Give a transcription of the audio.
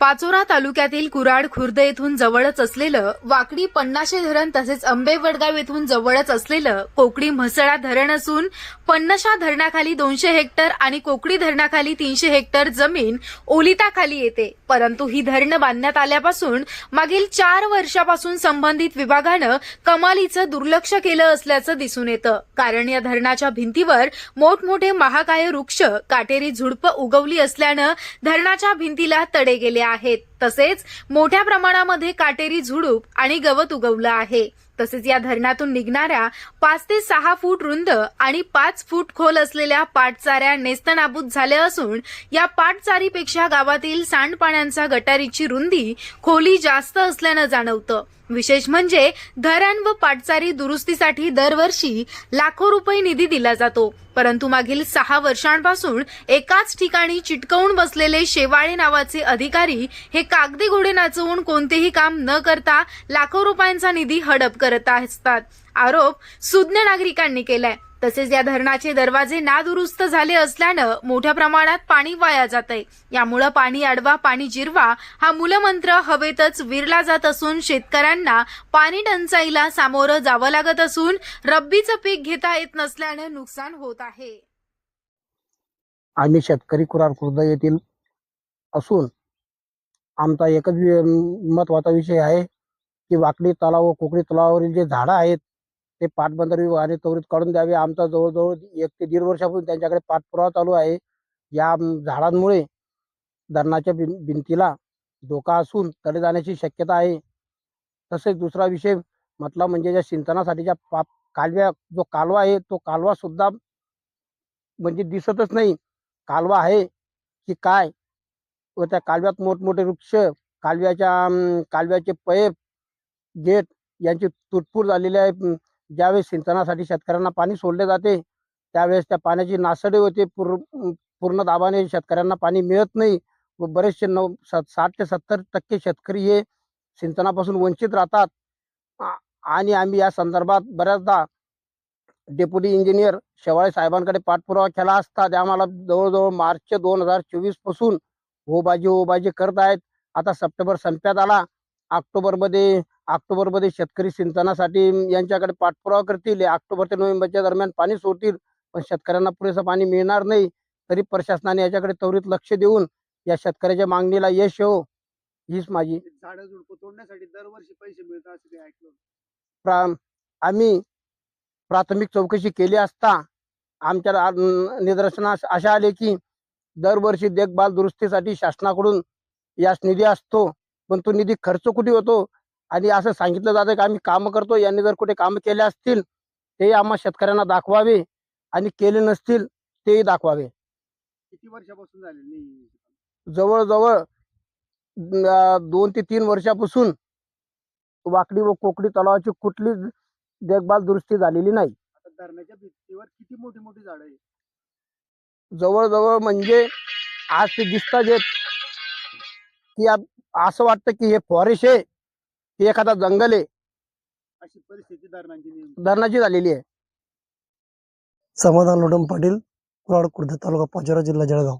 पाचोरा तालुक्यातील कुराड खुर्द येथून जवळच असलेलं वाकडी पन्नाशे धरण तसेच आंबेवडगाव येथून जवळच असलेलं कोकणी म्हसळा धरण असून पन्नाशा धरणाखाली दोनशे हेक्टर आणि कोकडी धरणाखाली तीनशे हेक्टर जमीन ओलिताखाली येते. परंतु ही धरणं बांधण्यात आल्यापासून मागील चार वर्षापासून संबंधित विभागानं कमालीचं दुर्लक्ष केलं असल्याचं दिसून येतं. कारण या धरणाच्या भिंतीवर मोठमोठे महाकाय वृक्ष काटेरी झुडपं उगवली असल्यानं धरणाच्या भिंतीला तडे गेले आहेत. तसेच मोठ्या प्रमाणामध्ये काटेरी झुडूप आणि गवत उगवलं आहे. तसेच या धरणातून निघणाऱ्या पाच ते सहा फूट रुंद आणि पाच फूट खोल असलेल्या पाटचाऱ्या नेस्तनाबूत झाल्या असून या पाटचारीपेक्षा गावातील सांडपाण्यांचा गटारीची रुंदी खोली जास्त असल्यानं जाणवतं. विशेष म्हणजे धरण व पाटचारी दुरुस्तीसाठी दरवर्षी लाखो रुपये निधी दिला जातो. परंतु मागील सहा वर्षांपासून एकाच ठिकाणी चिटकवून बसलेले शेवाळे नावाचे अधिकारी हे कागदी घोडे नाचवून कोणतेही काम न करता लाखो रुपयांचा निधी हडप करत असतात. आरोप सुज्ञ नागरिकांनी केलाय. तसेच या धरणाचे दरवाजे नादुरुस्त झाले असल्यानं मोठ्या प्रमाणात पाणी वाया जात आहे यामुळं पाणी अडवा पाणी जिरवा हा मूलमंत्र हवेतच विरला जात असून शेतकऱ्यांना पाणी टंचाईला सामोरं जावं लागत असून रब्बीचं पीक घेता येत नसल्यानं नुकसान होत आहे. आम्ही शेतकरी कुरार खुर्द येथील असून आमचा एकच महत्त्वाचा विषय आहे की वाकडी तलाव व कोकणी तलावावरील जे झाडं आहेत ते पाटबंधारे विभागाने त्वरित काढून द्यावे. आमचा जवळजवळ एक ते दीड वर्षापासून त्यांच्याकडे पाठपुरावा चालू आहे. या झाडांमुळे धरणाच्या भिं भिंतीला धोका असून तडे जाण्याची शक्यता आहे. तसेच दुसरा विषय म्हटला म्हणजे ज्या सिंचनासाठीच्या पा कालव्या जो कालवा आहे तो कालवा सुद्धा म्हणजे दिसतच नाही. कालवा आहे की काय? व त्या कालव्यात मोठमोठे वृक्ष कालव्याच्या कालव्याचे पैप गेट यांची तुटफूट झालेली आहे. ज्यावेळेस सिंचनासाठी शेतकऱ्यांना पाणी सोडले जाते त्यावेळेस त्या पाण्याची नासडी होते पूर पूर्ण दाबाने शेतकऱ्यांना पाणी मिळत नाही व बरेचसे नऊ साठ ते सत्तर टक्के शेतकरी हे सिंचनापासून वंचित राहतात. आणि आम्ही या संदर्भात बऱ्याचदा डेप्युटी इंजिनियर शेवाळे साहेबांकडे पाठपुरावा केला असता ते आम्हाला जवळजवळ मार्च दोन हजार चोवीसपासून होबाजी होबाजी करत आहेत. आता सप्टेंबर संपण्यात आला. ऑक्टोबरमध्ये ऑक्टोबरमध्ये शेतकरी सिंचनासाठी यांच्याकडे पाठपुरावा करतील. ऑक्टोबर ते नोव्हेंबरच्या दरम्यान पाणी सोडतील. पण शेतकऱ्यांना पुरेसं पाणी मिळणार नाही. तरी प्रशासनाने याच्याकडे त्वरित लक्ष देऊन या शेतकऱ्याच्या मागणीला यश हो. हीच माझी झाडं झुडपं तोडण्यासाठी दरवर्षी पैसे मिळतात असं ते ऐकलं. प्रा आम्ही प्राथमिक चौकशी केली असता आमच्या निदर्शनास अशा आले की दरवर्षी देखभाल दुरुस्तीसाठी शासनाकडून यास निधी असतो. पण तो निधी खर्च कुठे होतो? आणि असं सांगितलं जातं की आम्ही कामं करतो यांनी जर कुठे कामं केले असतील ते आम्हा शेतकऱ्यांना दाखवावे आणि केले नसतील तेही दाखवावे. किती वर्षापासून झाले जवळजवळ दोन ते तीन वर्षापासून वाकडी व कोकडी तलावाची कुठलीच देखभाल दुरुस्ती झालेली नाही. धरणाच्या भिंतीवर किती मोठी मोठी झाडं आहे जवळजवळ म्हणजे आज ते दिसतात येत की असं वाटतं की हे फॉरेस्ट आहे. की एखादा जंगल आहे. अशी परिस्थिती धरणांची धरणाची झालेली आहे. समाधान लोडम पाटील कुराड खुर्द तालुका पाचोरा जिल्हा जळगाव.